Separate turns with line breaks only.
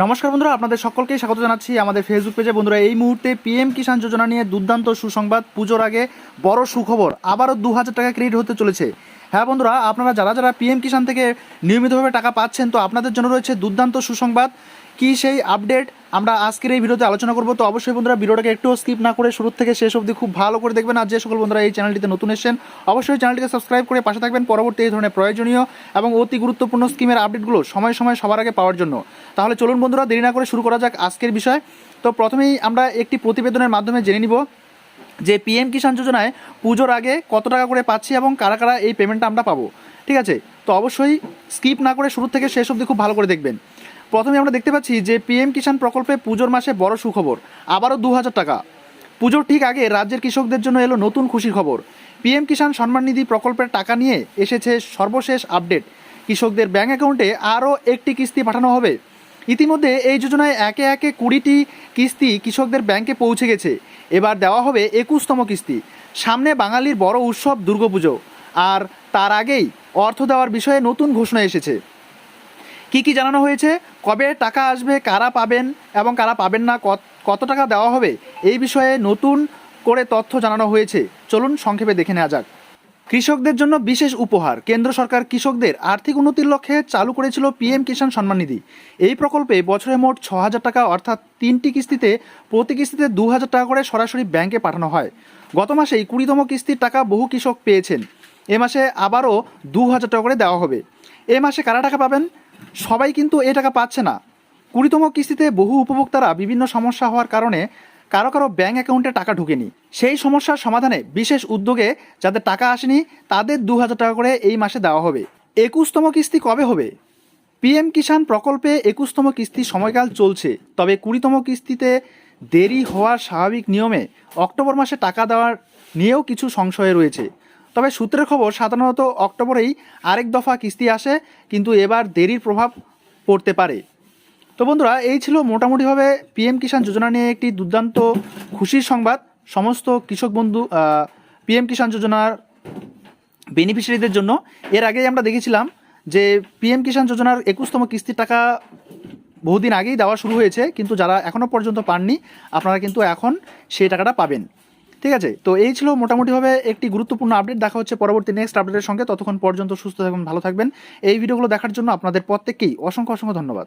নমস্কার বন্ধুরা, আপনাদের সকলকেই স্বাগত জানাচ্ছি আমাদের ফেসবুক পেজে বন্ধুরা, এই মুহূর্তে পিএম কিষাণ যোজনা নিয়ে দুর্দান্ত সুসংবাদ, পুজোর আগে বড় সুখবর, আবারও দু হাজার টাকা ক্রেডিট হতে চলেছে। হ্যাঁ বন্ধুরা, আপনারা যারা যারা পিএম কিষাণ থেকে নিয়মিতভাবে টাকা পাচ্ছেন, তো আপনাদের জন্য রয়েছে দুর্দান্ত সুসংবাদ। কি সেই আপডেট আমরা আজকের এই ভিডিওতে আলোচনা করব। তো অবশ্যই বন্ধুরা ভিডিওটাকে একটু স্কিপ না করে শুরু থেকে শেষ অবধি খুব ভালো করে দেখবেন। আর যে সকল বন্ধুরা এই চ্যানেলটিতে নতুন এসেছেন, অবশ্যই চ্যানেলটিকে সাবস্ক্রাইব করে পাশে থাকবেন পরবর্তী এই ধরনের প্রয়োজনীয় এবং অতি গুরুত্বপূর্ণ স্কিমের আপডেটগুলো সময় সময় সবার আগে পাওয়ার জন্য। তাহলে চলুন বন্ধুরা, দেরি না করে শুরু করা যাক আজকের বিষয়। তো প্রথমেই আমরা একটি প্রতিবেদনের মাধ্যমে জেনে নিব যে পিএম কিষাণ যোজনায় পুজোর আগে কত টাকা করে পাচ্ছি এবং কারা কারা এই পেমেন্টটা আমরা পাবো। ঠিক আছে? তো অবশ্যই স্কিপ না করে শুরু থেকে শেষ অবধি খুব ভালো করে দেখবেন। প্রথমে আমরা দেখতে পাচ্ছি যে পিএম কিষাণ প্রকল্পে পুজোর মাসে বড় সুখবর, আবারও দু হাজার টাকা। পুজোর ঠিক আগে রাজ্যের কৃষকদের জন্য এলো নতুন খুশির খবর। পিএম কিষাণ সম্মান নিধি প্রকল্পের টাকা নিয়ে এসেছে সর্বশেষ আপডেট। কৃষকদের ব্যাঙ্ক অ্যাকাউন্টে আরও একটি কিস্তি পাঠানো হবে। ইতিমধ্যে এই যোজনায় একে একে কুড়িটি কিস্তি কৃষকদের ব্যাংকে পৌঁছে গেছে। এবার দেওয়া হবে একুশতম কিস্তি। সামনে বাঙালির বড় উৎসব দুর্গাপুজো আর তার আগেই অর্থ দেওয়ার বিষয়ে নতুন ঘোষণা এসেছে। কি কি জানানো হয়েছে? কবে টাকা আসবে? কারা পাবেন? এবং কারা পাবেন না? কত টাকা দেওয়া হবে? এই বিষয়ে নতুন করে তথ্য জানানো হয়েছে। চলুন সংক্ষেপে দেখে নেওয়া যাক। কৃষকদের জন্য বিশেষ উপহার। কেন্দ্র সরকার কৃষকদের আর্থিক উন্নতির লক্ষ্যে চালু করেছিল পিএম কিষাণ সম্মান নিধি। এই প্রকল্পে বছরে মোট ছ হাজার টাকা, অর্থাৎ তিনটি কিস্তিতে প্রতি কিস্তিতে দু হাজার টাকা করে সরাসরি ব্যাংকে পাঠানো হয়। গত মাসেই কুড়িতম কিস্তির টাকা বহু কৃষক পেয়েছেন। এ মাসে আবারও দু হাজার টাকা করে দেওয়া হবে। এ মাসে কারা টাকা পাবেন? সবাই কিন্তু এ টাকা পাচ্ছে না। কুড়িতম কিস্তিতে বহু উপভোক্তারা বিভিন্ন সমস্যা হওয়ার কারণে কারও কারও ব্যাঙ্ক অ্যাকাউন্টে টাকা ঢুকেনি। সেই সমস্যার সমাধানে বিশেষ উদ্যোগে যাদের টাকা আসেনি, তাদের দু হাজার টাকা করে এই মাসে দেওয়া হবে। একুশতম কিস্তি কবে হবে? পিএম কিষাণ প্রকল্পে একুশতম কিস্তি সময়কাল চলছে। তবে কুড়িতম কিস্তিতে দেরি হওয়ার স্বাভাবিক নিয়মে অক্টোবর মাসে টাকা দেওয়ার নিয়েও কিছু সংশয় রয়েছে। তবে সূত্রের খবর, সাধারণত অক্টোবরেই আরেক দফা কিস্তি আসে, কিন্তু এবার দেরির প্রভাব পড়তে পারে। তো বন্ধুরা, এই ছিল মোটামুটিভাবে পিএম কিষাণ যোজনা নিয়ে একটি দুর্দান্ত খুশির সংবাদ। সমস্ত কৃষক বন্ধু পিএম কিষাণ যোজনার বেনিফিশিয়ারিদের জন্য। এর আগেই আমরা দেখেছিলাম যে পিএম কিষাণ যোজনার একুশতম কিস্তির টাকা বহুদিন আগেই দেওয়া শুরু হয়েছে, কিন্তু যারা এখনও পর্যন্ত পাননি, আপনারা কিন্তু এখন সেই টাকাটা পাবেন। ঠিক আছে? তো এই ছিল মোটামুটিভাবে একটি গুরুত্বপূর্ণ আপডেট দেখা হচ্ছে পরবর্তী নেক্সট আপডেটের সঙ্গে। ততক্ষণ পর্যন্ত সুস্থ থাকবেন ভালো থাকবেন। এই ভিডিওগুলো দেখার জন্য আপনাদের প্রত্যেককেই অসংখ্য অসংখ্য ধন্যবাদ।